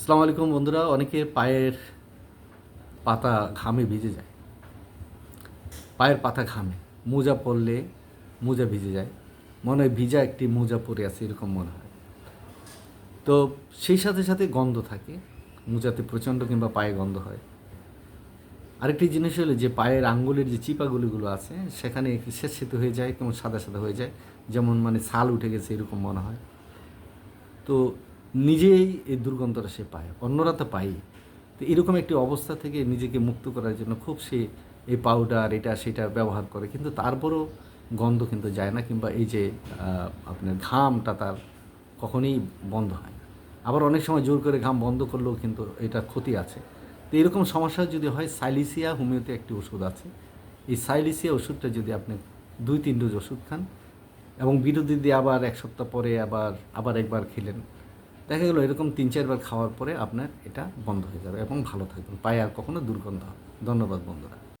আসসালামু আলাইকুম বন্ধুরা অনেকে পায়ের পাতা ঘামে ভিজে যায়। পায়ের পাতা ঘামে, মোজা পরলে মোজা ভিজে যায়। মনে হয় ভিজা একটি মোজা পরে আছে, এরকম মনে হয়। তো সেই সাথে সাথে গন্ধ থাকে, মোজাতে প্রচণ্ড কিংবা পায়ে গন্ধ হয়। আরেকটি জিনিস হলো যে পায়ের আঙ্গুলের যে চিপাগুলিগুলো আছে, সেখানে স্বেচ্ছিত হয়ে যায়, কেমন সাদা সাদা হয়ে যায়। যেমন মানে ছাল উঠে গেছে, এরকম মনে হয়। তো নিজেই এই দুর্গন্ধটা সে পায়, অন্যরা তো পায়ই। তো এরকম একটি অবস্থা থেকে নিজেকে মুক্ত করার জন্য খুব সে এই পাউডার এটা সেটা ব্যবহার করে। কিন্তু তারপরও গন্ধ কিন্তু যায় না কিংবা এই যে আপনার ঘামটা তার কখনোই বন্ধ হয় না। আবার অনেক সময় জোর করে ঘাম বন্ধ করলেও কিন্তু এটা ক্ষতি আছে। তো এরকম সমস্যা যদি হয়, সাইলিসিয়া হোমিওতে একটি ওষুধ আছে। এই সাইলিসিয়া ওষুধটা যদি আপনি দুই, তিন ডোজ ওষুধ খান এবং বিরোধী দিয়ে আবার এক সপ্তাহ পরে আবার আবার একবার খেলেন দেখা গেলো এরকম তিন, চারবার খাওয়ার পরে আপনার এটা বন্ধ হয়ে যাবে এবং ভালো থাকবেন। পায়ে আর কখনো দুর্গন্ধ ধন্যবাদ বন্ধুরা।